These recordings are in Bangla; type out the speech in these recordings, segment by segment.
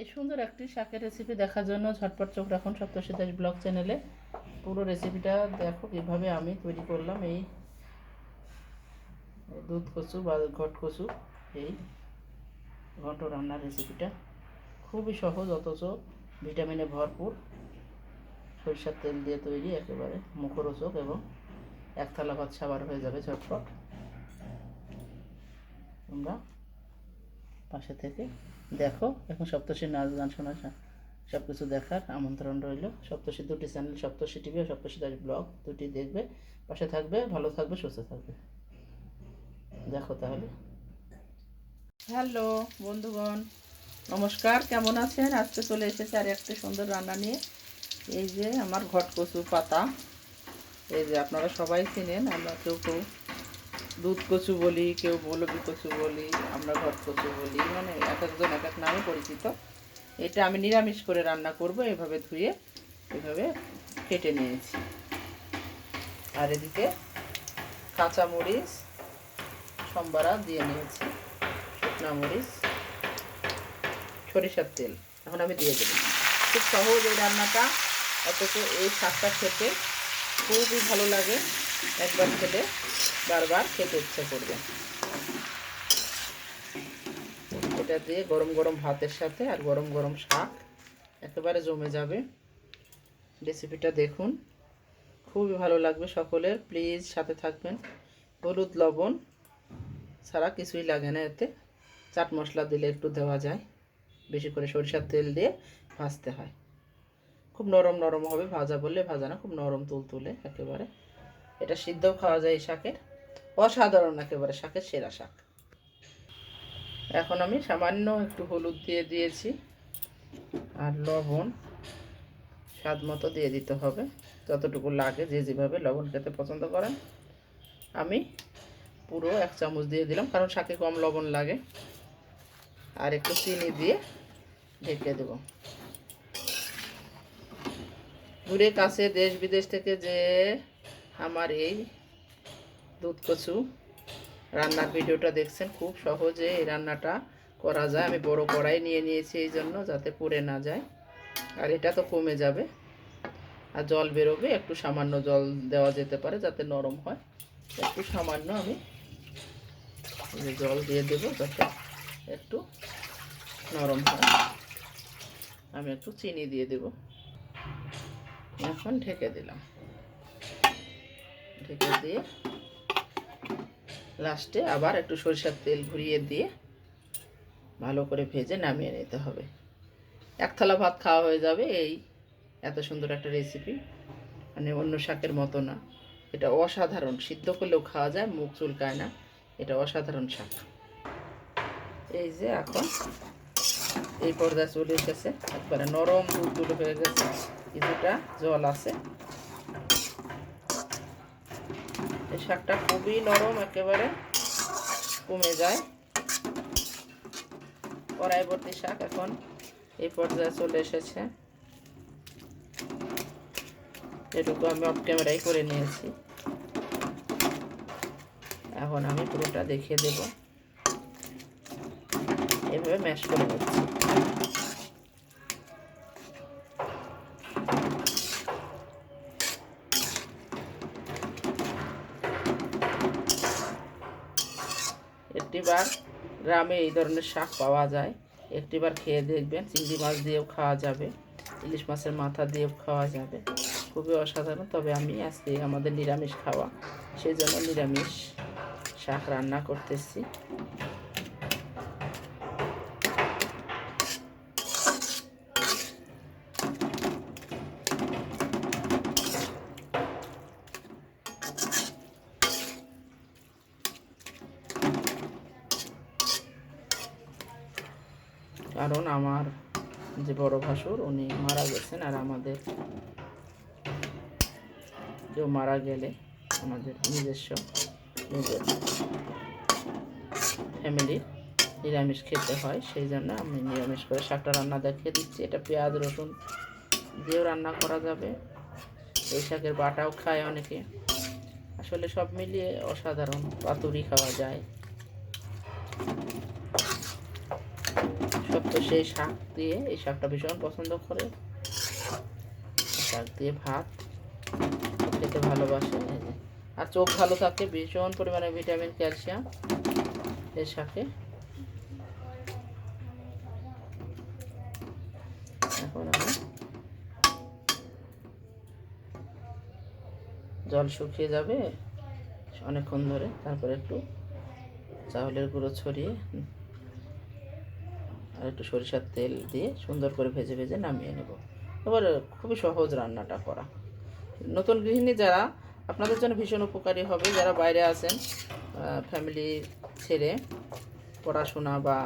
এই সুন্দর একটি শাকের রেসিপি দেখার জন্য ঝটপট চোখ রাখুন সপ্তর্ষি দাস ব্লগ চ্যানেলে পুরো রেসিপিটা দেখো কীভাবে আমি তৈরি করলাম। এই দুধ কচু বা ঘট কচু, এই ঘন্ট রান্নার রেসিপিটা খুবই সহজ, অথচ ভিটামিনে ভরপুর। সরিষার তেল দিয়ে তৈরি একেবারে মুখরোচক এবং এক থালা ভাত সাবার হয়ে যাবে ঝটপট। তোমরা পাশে থেকে। দেখো, এখন সপ্তর্ষি নাচ, গান শোনা সব কিছু দেখার আমন্ত্রণ রইল। সপ্তর্ষি দুটি channel, Saptarshi TV Saptarshi Das blog দুটি দেখবে। পাশে থাকবে, ভালো থাকবে, সুস্থ থাকবে। দেখো তাহলে। হ্যালো, বন্ধুগণ, নমস্কার। কেমন আছেন? আজকে চলে এসেছে আর একটি সুন্দর রান্না নিয়ে। এই যে আমার ঘট কচু পাতা। এই যে আপনারা সবাই চিনেন, আমরা কেউ কেউ দুধ কচু বলি, কেউ বলবি কচু বলি, আমরা ঘট কচু বলি মানে এক একজন এক এক নামে পরিচিত। এটা আমি নিরামিষ করে রান্না করব, এভাবে ধুয়ে, এভাবে কেটে নিয়েছি। আর এদিকে কাঁচা মরিচ সম্বারা দিয়ে নিয়েছি, শুকনা মরিচ, সরিষার তেল। এখন আমি দিয়ে দেবো। খুব সহজ এই রান্নাটা, অথচ এই শাকটা খেতে খুবই ভালো লাগে, একবার খেলে। বারবার খেতে ইচ্ছে করবে। এটা দিয়ে গরম গরম ভাতের সাথে আর গরম গরম শাক একেবারে জমে যাবে। রেসিপিটা দেখুন। খুবই ভালো লাগবে সকলের। প্লিজ সাথে থাকবেন। হলুদ, লবণ ছাড়া কিছুই লাগে না এতে। চাট মশলা দিলে একটু দেওয়া যায়। বেশি করে সরিষার তেল দিয়ে ভাজতে হয়। খুব নরম নরম হবে। ভাজা বললে ভাজা না, খুব নরম তুল তুলে একেবারে। এটা সিদ্ধও খাওয়া যায় এই শাকের। অসাধারণ একেবারে শাকের সেরা শাক। এখন আমি সামান্য একটু হলুদ দিয়ে দিয়েছি আর লবণ স্বাদ মতো দিয়ে দিতে হবে। যতটুকু লাগে যে যেভাবে লবণ খেতে পছন্দ করেন। আমি পুরো এক চামচ দিয়ে দিলাম, কারণ শাকে কম লবণ লাগে। আর একটু চিনি দিয়ে ঢেকে দেব। দূরে কাছে দেশ বিদেশ থেকে যে আমার এই দুধ, কচু। রান্নার ভিডিওটা দেখছেন, খুব সহজে এই রান্নাটা করা যায়। আমি বড় কড়াই নিয়ে নিয়েছি এই জন্য, যাতে পুড়ে না যায়। আর এটা তো কমে যাবে। আর জল বেরোবে, একটু সামান্য জল দেওয়া যেতে পারে, যাতে নরম হয়। একটু সামান্য আমি জল দিয়ে দেবো, যাতে একটু নরম হয়। আমি একটু চিনি দিয়ে দেব। এখন ঢেকে দিলাম। ঢেকে দিয়ে লাস্টে আবার একটু সরিষার তেল ঘুরিয়ে দিয়ে ভালো করে ভেজে নামিয়ে নিতে হবে। এক থালা ভাত খাওয়া হয়ে যাবে এই এত সুন্দর একটা রেসিপি মানে অন্য শাকের মতো না। এটা অসাধারণ। সিদ্ধ করলেও খাওয়া যায়, মুখ চুলকায় না। এটা অসাধারণ শাক। এই যে এখন এই পর্দায় চলে এসেছে। একবারে নরম দুধ হয়ে গেছে। কিছুটা জল আছে। শাকটা খুবই নরম, একেবারে কমে যায়। কড়াইবর্তী শাক এখন এই পর্যায়ে চলে এসেছে। এটুকু আমি অফ ক্যামেরাই করে নিয়েছি। এখন আমি পুরোটা দেখিয়ে দেব। এভাবে ম্যাশ করে নিচ্ছি। একটিবার গ্রামে এই ধরনের শাক পাওয়া যায়। একটিবার খেয়ে দেখবেন, চিংড়ি মাছ দিয়েও খাওয়া যাবে, ইলিশ মাছের মাথা দিয়েও খাওয়া যাবে। খুবই অসাধারণ। তবে আমি আজকে আমাদের নিরামিষ খাওয়া সেই জন্য নিরামিষ শাক রান্না করতেছি। কারণ আমার যে বড় ভাসুর, উনি মারা গেছেন আর আমাদের কেউ মারা গেলে আমাদের নিজস্ব নিজের ফ্যামিলির নিরামিষ খেতে হয়। সেই জন্য আমি নিরামিষ করে শাকটা রান্না দেখিয়ে দিচ্ছি। এটা পেঁয়াজ, রসুন দিয়েও রান্না করা যাবে। এই শাকের বাটাও খায় অনেকে। আসলে সব মিলিয়ে অসাধারণ পাতুরি খাওয়া যায়। সপ্তশে শাক দিয়ে, এই শাকটা ভীষণ পছন্দ করে। শাক দিয়ে ভাত খেতে ভালোবাসে আর চোখ ভালো থাকে, ভীষণ পরিমাণে ভিটামিন, ক্যালসিয়াম এই শাকে। জল শুকিয়ে যাবে অনেকক্ষণ ধরে, তারপরে একটু চাউলের গুঁড়ো ছড়িয়ে আর একটু সরিষার তেল দিয়ে সুন্দর করে ভেজে ভেজে নামিয়ে নেব। এবার খুবই সহজ রান্নাটা করা। নতুন গৃহিণী যারা, আপনাদের জন্য ভীষণ উপকারী হবে। যারা বাইরে আছেন ফ্যামিলি ছেড়ে পড়াশোনা বা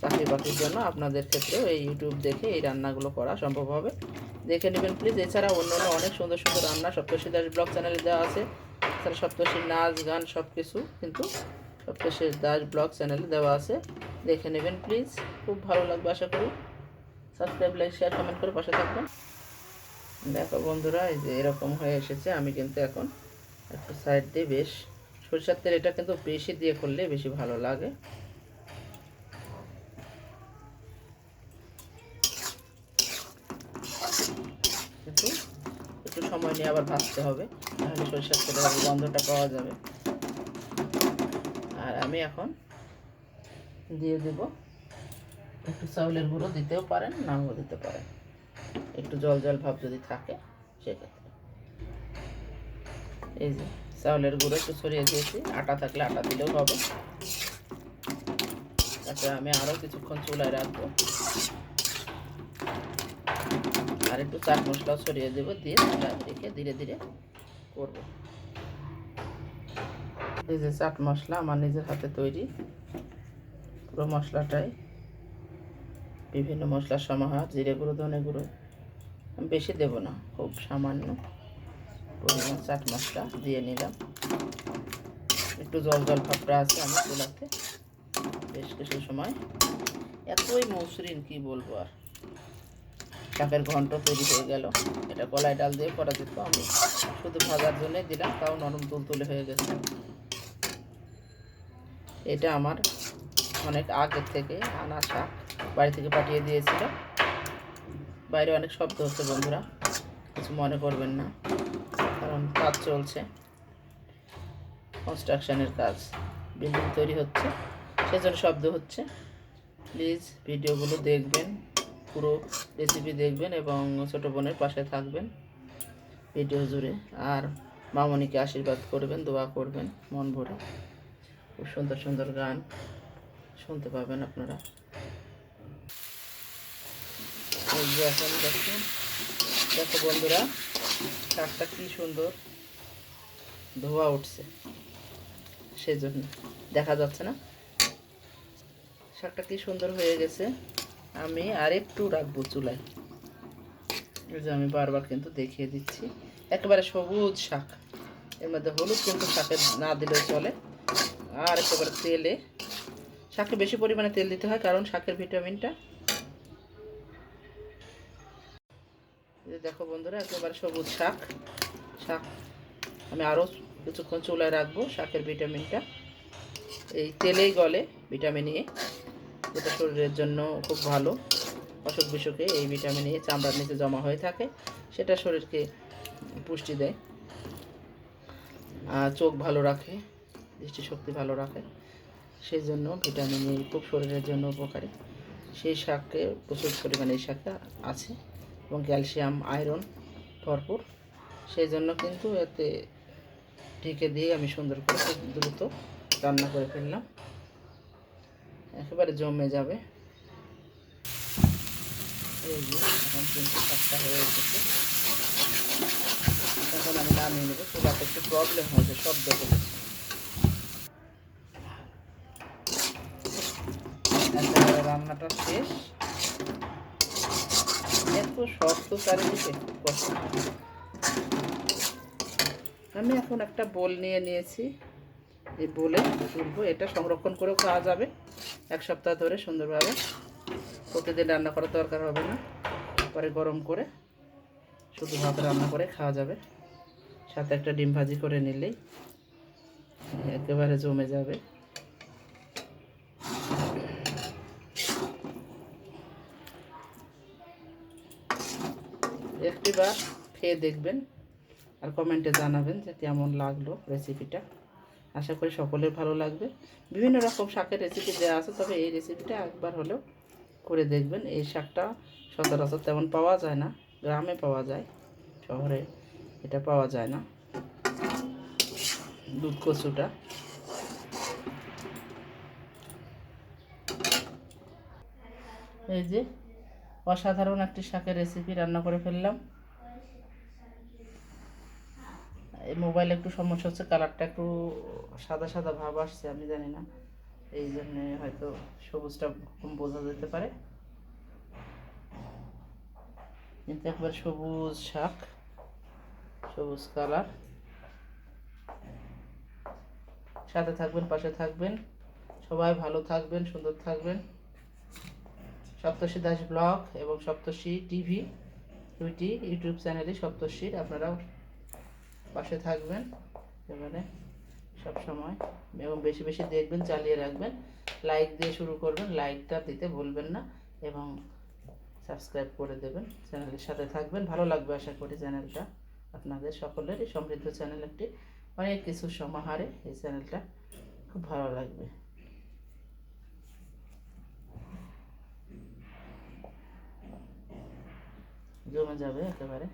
চাকরি বাকরির জন্য আপনাদের ক্ষেত্রেও এই ইউটিউব দেখে এই রান্নাগুলো করা সম্ভব হবে। দেখে নেবেন প্লিজ এছাড়া অন্য অন্য অনেক সুন্দর সুন্দর রান্না। সপ্তর্ষি দাস ব্লগ চ্যানেলে দেওয়া আছে। এছাড়া সপ্তর্ষির নাচ, গান সব কিছু কিন্তু সপ্তর্ষি দাস ব্লগ চ্যানেলে দেওয়া আছে। দেখে নেবেন প্লিজ খুব ভালো লাগবে আশা করি। সাবস্ক্রাইব লাইক শেয়ার কমেন্ট করে পাশে থাকবেন। দেখো বন্ধুরা, এই যে এরকম হয়ে এসেছে। আমি কিন্তু এখন একটু সাইড দিয়ে বেশ সরিষার তেল এটা কিন্তু বেশি দিয়ে করলে বেশি ভালো লাগে। একটু সময় নিয়ে আবার ভাজতে হবে, তাহলে সরিষার তেলের গন্ধটা পাওয়া যাবে। আর আমি এখন দিয়ে দেব। একটু চাউলের গুঁড়ো দিতেও পারেন নাও দিতে পারেন। একটু জল জল ভাব যদি থাকে, সেক্ষেত্রে। এই যে, চাউলের গুঁড়ো একটু ছড়িয়ে দিয়েছি। আটা থাকলে আটা দিলেও হবে। তারপরে আমি আরও কিছুক্ষণ চুলায় রাখব। আর একটু চাট মশলাও ছড়িয়ে দেবো, দিয়ে চুলায় রেখে ধীরে ধীরে করব। এই যে চাট মশলা আমার নিজের হাতে তৈরি। পুরো মশলাটাই। বিভিন্ন মশলার সমাহার, জিরে গুঁড়ো, ধনে গুঁড়ো। আমি বেশি দেব না, খুব সামান্য পরিমাণ চাট মশলা দিয়ে নিলাম। একটু জল জল ভাবটা আছে আমি চুলাতে। বেশ কিছু সময়। এতই মসৃণ, কি বলব আর। শাকের ঘন্ট তৈরি হয়ে গেল। এটা কলাই ডাল দিয়ে করা যেত আমি। শুধু ভাজার জন্যই দিলাম, তাও নরম তুলতুলে হয়ে গেছে। এটা আমার অনেক আগের থেকে আনা শাক বাড়ি থেকে পাঠিয়ে দিয়েছিল। বাইরে অনেক শব্দ হচ্ছে বন্ধুরা, কিছু মনে করবেন না, কারণ কাজ চলছে কনস্ট্রাকশনের কাজ বিল্ডিং তৈরি হচ্ছে, সেজন্য শব্দ হচ্ছে। প্লিজ ভিডিওগুলো দেখবেন, পুরো রেসিপি দেখবেন এবং ছোটো বোনের পাশে থাকবেন ভিডিও জুড়ে। আর মামনিকে আশীর্বাদ করবেন, দোয়া করবেন, মন ভরে। খুব সুন্দর সুন্দর গান। শুনতে পাবেন আপনারা। এখন দেখুন, দেখো বন্ধুরা শাকটা কি সুন্দর ধোয়া উঠছে। সেজন্য দেখা যাচ্ছে না। শাকটা কি সুন্দর হয়ে গেছে। আমি আর একটু রাখব চুলায়। এই যে আমি বারবার কিন্তু দেখিয়ে দিচ্ছি। একেবারে সবুজ শাক। এর মধ্যে হলুদ কিন্তু শাকের না দিলেও চলে। আর একেবারে তেলে শাকে বেশি পরিমাণে তেল দিতে হয়, কারণ শাকের ভিটামিনটা। দেখো বন্ধুরা, একেবারে সবুজ শাক। শাক আমি আরও কিছুক্ষণ চুলায় রাখব শাকের ভিটামিনটা। এই তেলেই গলে ভিটামিন এ। যেটা শরীরের জন্য খুব ভালো। অসুখ বিসুখে এই ভিটামিন এ চামড়ার নিচে জমা হয়ে থাকে, সেটা শরীরকে পুষ্টি দেয়। আর চোখ ভালো রাখে, দৃষ্টিশক্তি ভালো রাখে। সেই জন্য ভিটামিন এ খুব শরীরের জন্য উপকারী। সেই শাকে প্রচুর পরিমাণে এই শাকে আছে এবং ক্যালসিয়াম, আয়রন ভরপুর। সেই জন্য কিন্তু এতে ঢেকে দিয়ে আমি সুন্দর করে দ্রুত রান্না করে ফেললাম। একেবারে জমে যাবে। এই যে, এখন কিন্তু শাকটা হয়ে এসেছে। এখন আমি নামিয়ে নেব। চুলাতে একটু প্রবলেম হয়েছে, শব্দ করেছে একেবারে রান্নাটা শেষ। এত শক্ত চারিদিকে আমি এখন একটা বোল নিয়ে নিয়েছি। এই বোলে তুলবো, এটা সংরক্ষণ করেও খাওয়া যাবে। এক সপ্তাহ ধরে সুন্দরভাবে। প্রতিদিন রান্না করার দরকার হবে না। পরে গরম করে শুধু ভাত রান্না করে খাওয়া যাবে। সাথে একটা ডিম ভাজি করে নিলেই একেবারে জমে যাবে। একটিবার খেয়ে দেখবেন আর কমেন্টে জানাবেন যে কেমন লাগল রেসিপিটা আশা করি সকলের ভালো লাগবে। বিভিন্ন রকম শাকের রেসিপি দেওয়া আছে, তবে এই রেসিপিটা একবার হলেও করে দেখবেন। এই শাকটা সচরাচর তেমন পাওয়া যায় না, গ্রামে পাওয়া যায়, শহরে এটা পাওয়া যায় না। দুধ কচুটা। এই যে, অসাধারণ একটি শাকের রেসিপি রান্না করে ফেললাম এই মোবাইলে একটু সমস্যা হচ্ছে, কালারটা একটু সাদা সাদা ভাব আসছে, আমি জানি না। এই জন্যে হয়তো সবুজটা কম বোঝা যেতে পারে। কিন্তু একবার সবুজ শাক, সবুজ কালার। সাথে থাকবেন, পাশে থাকবেন। সবাই ভালো থাকবেন, সুন্দর থাকবেন। সপ্তর্ষি দাস ব্লগ এবং সপ্তর্ষি টিভি, দুইটি ইউটিউব চ্যানেলে সপ্তর্ষির আপনারা পাশে থাকবেন এবারে সব সময়। এবং বেশি বেশি দেখবেন, চালিয়ে রাখবেন। লাইক দিয়ে শুরু করবেন লাইকটা দিতে ভুলবেন না। এবং সাবস্ক্রাইব করে দেবেন চ্যানেলের সাথে থাকবেন। ভালো লাগবে আশা করি চ্যানেলটা। আপনাদের সকলেরই সমৃদ্ধ চ্যানেল একটি। অনেক কিছু সমাহারে এই চ্যানেলটা খুব ভালো লাগবে। জমে যাবে একেবারে।